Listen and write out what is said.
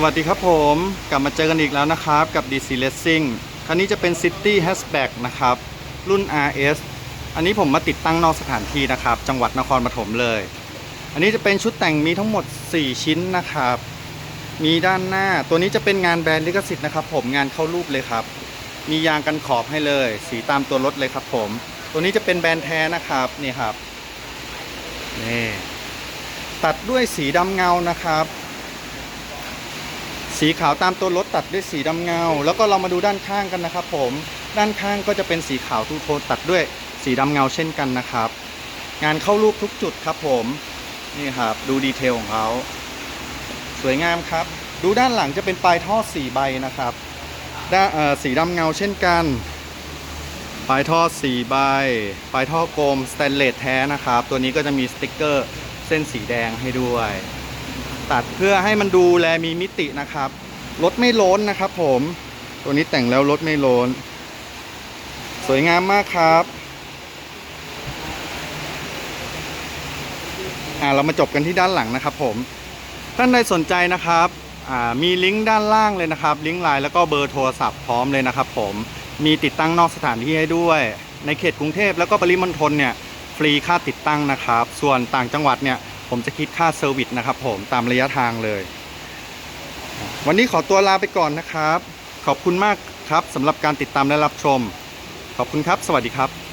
สวัสดีครับผมกลับมาเจอกันอีกแล้วนะครับ กับ DC Racing คันนี้จะเป็น City Hatchback นะครับ รุ่น RS อันนี้ผมมาติดตั้งนอกสถานที่นะครับ จังหวัดนครปฐมเลย อันนี้จะเป็นชุดแต่งมีทั้งหมด 4 ชิ้นนะครับ มีด้านหน้าตัวนี้จะเป็นงานแบรนด์ลิขสิทธิ์นะครับ ผมงานเข้ารูปเลยครับ มียางกันขอบให้เลย สีตามตัวรถเลยครับ ผม ตัวนี้จะเป็นแบรนด์แท้นะครับนี่ครับนี่ตัดด้วยสีดำเงานะครับ สีขาวตามตัวรถตัดด้วยสีดำเงา แล้วก็เรามาดูด้านข้างกันนะครับ ผมด้านข้างก็จะเป็นสีขาวทูโทนตัดด้วยสีดำเงาเช่นกันนะครับ งานเข้ารูปทุกจุดครับผมนี่ครับดูดีเทลของเขาสวยงามครับ ดูด้านหลังจะเป็นปลายท่อสีใบนะครับด้านสีดำเงาเช่นกันปลายท่อสีใบปลายท่อกลมสแตนเลสแท้นะครับ ตัวนี้ก็จะมีสติกเกอร์เส้นสีแดงให้ด้วย ตัดเพื่อให้มันดูแลมีมิตินะครับรถไม่ล้นนะครับ ผม ตัวนี้แต่งแล้วรถไม่ล้น สวยงามมากครับอ่าเรามาจบกันที่ด้านหลังนะครับ ผมท่านใดสนใจนะครับอ่ามีลิงก์ด้านล่างเลยนะครับ ลิงก์ไลน์แล้วก็เบอร์โทรศัพท์พร้อมเลยนะครับ ผมมีติดตั้งนอกสถานที่ให้ด้วย ในเขตกรุงเทพแล้วก็ปริมณฑลเนี่ยฟรีค่าติดตั้งนะครับ ส่วนต่างจังหวัดเนี่ย ผมจะคิดค่าเซอร์วิสนะครับผมตามระยะทางเลย วันนี้ขอตัวลาไปก่อนนะครับ ขอบคุณมากครับสำหรับการติดตามและรับชม ขอบคุณครับ สวัสดีครับ